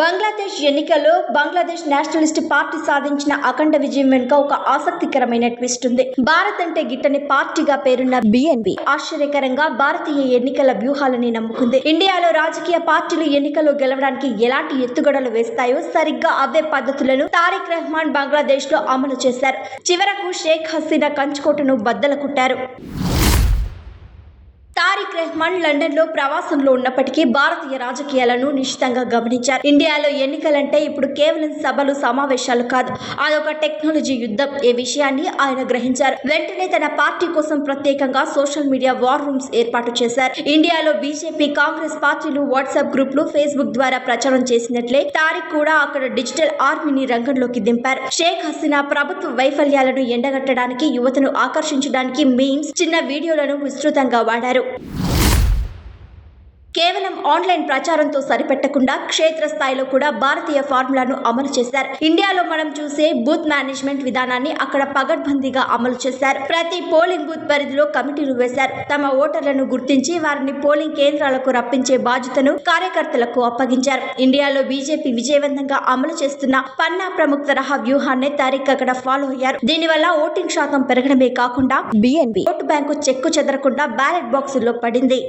బంగ్లాదేశ్ ఎన్నికల్లో Bangladesh Nationalist party సాధించిన అఖండ విజయం వెనుక ఒక ఆసక్తికరమైన ట్విస్ట్ ఉంది. భారత్ అంటే గిట్టని పార్టీగా పేరున్న బిఎన్బి ఆశ్చర్యకరంగా భారతీయ ఎన్నికల వ్యూహాలని నమ్ముకుంది. ఇండియాలో రాజకీయ పార్టీలు ఎన్నికల్లో గెలవడానికి ఎలాంటి ఎత్తుగడలు వేస్తాయో సరిగ్గా అవే పద్ధతులను తారిక్ రెహమాన్ బంగ్లాదేశ్లో అమలు చేశారు. చివరకు షేక్ హసీనా కంచుకోటను బద్దలు కుట్టారు. తారిక్ రెహమాన్ లండన్లో ప్రవాసంలో ఉన్నప్పటికీ భారతీయ రాజకీయాలను నిశ్చితంగా గమనించారు. ఇండియాలో ఎన్నికలంటే ఇప్పుడు కేవలం సభలు సమావేశాలు కాదు అదొక టెక్నాలజీ యుద్ధం. ఈ విషయాన్ని ఆయన గ్రహించారు. వెంటనే తన పార్టీ కోసం ప్రత్యేకంగా సోషల్ మీడియా వార్ రూమ్స్ ఏర్పాటు చేశారు. ఇండియాలో బీజేపీ కాంగ్రెస్ పార్టీలు వాట్సాప్ గ్రూప్లు ఫేస్బుక్ ద్వారా ప్రచారం చేసినట్లే తారిక్ కూడా అక్కడ డిజిటల్ ఆర్మీని రంగంలోకి దింపారు. షేక్ హసీనా ప్రభుత్వ వైఫల్యాలను ఎండగట్టడానికి యువతను ఆకర్షించడానికి మీమ్స్ చిన్న వీడియోలను విస్తృతంగా వాడారు. కేవలం ఆన్లైన్ ప్రచారంతో సరిపెట్టకుండా క్షేత్రస్థాయిలో కూడా భారతీయ ఫార్ములాను అమలు చేశారు. ఇండియాలో మనం చూసే బూత్ మేనేజ్మెంట్ విధానాన్ని అక్కడ పగడ్బందీగా అమలు చేశారు. ప్రతి పోలింగ్ బూత్ పరిధిలో కమిటీలు వేశారు. తమ ఓటర్లను గుర్తించి వారిని పోలింగ్ కేంద్రాలకు రప్పించే బాధ్యతను కార్యకర్తలకు అప్పగించారు. ఇండియాలో బీజేపీ విజయవంతంగా అమలు చేస్తున్న పన్నా ప్రముఖ తరహా వ్యూహాన్ని తారీఖ్ అక్కడ ఫాలో అయ్యారు. దీనివల్ల ఓటింగ్ శాతం పెరగడమే కాకుండా బిఎన్బి ఓటు బ్యాంకు చెక్కు చెదరకుండా బ్యాలెట్ బాక్సుల్లో పడింది.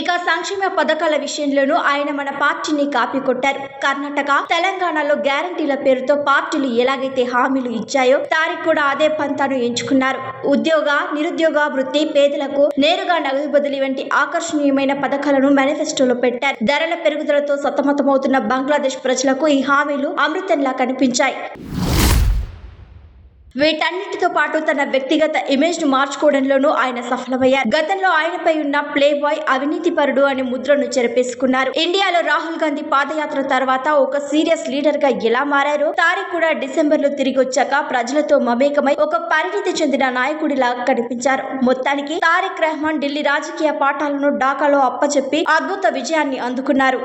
ఇక సంక్షేమ పథకాల విషయంలోనూ ఆయన మన పార్టీని కాపీ కొట్టారు కర్ణాటక తెలంగాణలో గ్యారంటీల పేరుతో పార్టీలు ఎలాగైతే హామీలు ఇచ్చాయో తారీఖ్ కూడా అదే పంతాను ఎంచుకున్నారు. ఉద్యోగ నిరుద్యోగ వృత్తి పేదలకు నేరుగా నగదు బదిలీ వంటి ఆకర్షణీయమైన పథకాలను మేనిఫెస్టోలో పెట్టారు. ధరల పెరుగుదలతో సతమతమవుతున్న బంగ్లాదేశ్ ప్రజలకు ఈ హామీలు అమృతంలా కనిపించాయి. వీటన్నిటితో పాటు తన వ్యక్తిగత ఇమేజ్ను మార్చుకోవడంలోనూ ఆయన సఫలమయ్యారు. గతంలో ఆయనపై ఉన్న ప్లే బాయ్ అవినీతి పరుడు అనే ముద్రను చెరిపేసుకున్నారు. ఇండియాలో రాహుల్ గాంధీ పాదయాత్ర తర్వాత ఒక సీరియస్ లీడర్గా ఎలా మారారో? తారీఖ్ కూడా డిసెంబర్లో తిరిగి వచ్చాక ప్రజలతో మమేకమై ఒక పరిణితి చెందిన నాయకుడిలా కనిపించారు. మొత్తానికి తారిక్ రెహమాన్ ఢిల్లీ రాజకీయ పాఠాలను ఢాకాలో అప్పచెప్పి అద్భుత విజయాన్ని అందుకున్నారు.